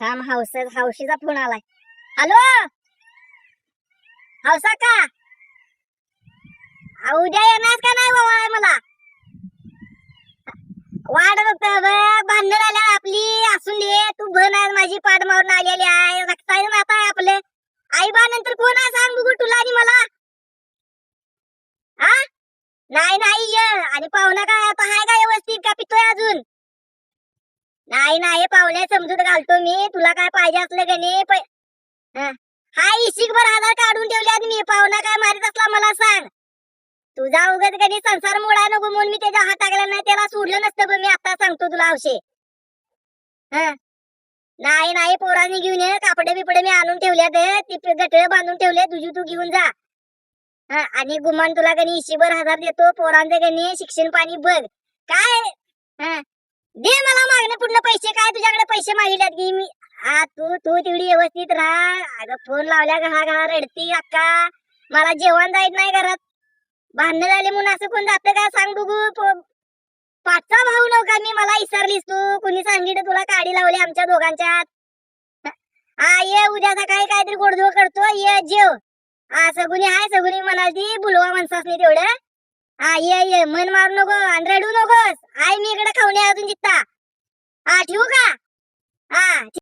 थांब हावस हावशीचा फोन आलाय. हॅलो? हावसा का? उद्या येणार का नाही बाबा मला? वाट बघतो भांडण आल्या आपली असून दे तू भन आहे माझी पाठ मारून आलेली आहे रक्ताय नाता आहे आपले. आई बा नंतर कोण आहे सांग बघू तुला आणि मला. हा? नाही नाही ये. आणि पाहुणा काय आता हाय का व्यवस्थित का पितोय अजून नाही नाही पाहुण्या समजूत घालतो मी. तुला काय पाहिजे असलं का नाही? हा. इशिक भर काढून ठेवल्यात मी. पाहुणा काय मारित असला मला सांग. तुझा उगत कधी संसार मोडा नको म्हणून मी त्याच्या हात टाकला नाही त्याला सोडलं नसतं बघ मी. आता सांगतो तुला हौशे नाही नाही पोरांनी घेऊन ये. कापडे बिपडे मी आणून ठेवल्यात. ती गटळ बांधून ठेवले तुझी तू घेऊन जा. हा आणि गुमान तुला कधी इशीभर हजार देतो. पोरांचं कधी शिक्षण पाणी बघ. काय? दे मला मागणे पूर्ण पैसे काय तुझ्याकडे पैसे मागितल्यात की मी? हा तू तू तेवढी व्यवस्थित राहा. अगं फोन लावल्या घहा घहा रडती अक्का. मला जेवण जायत नाही घरात. भांडणं झाले म्हणून असं कोण जातं का? सांग बघू. पाठचा भाऊ नव्हता मी. मला विसरलीस तू. कुणी सांगितलं तुला काडी लावली आमच्या दोघांच्यात हा ये उद्या सकाळी काहीतरी गोडधोड करतो. ये जेव. हा सगुनी हाय सगुनी ती बुलवा माणसासनी तेवढं. हा ये ये. मन मारू नको. आणि रडू नकोस. आय मी इकडे खाऊन अजून जित्ता ठेवू का हा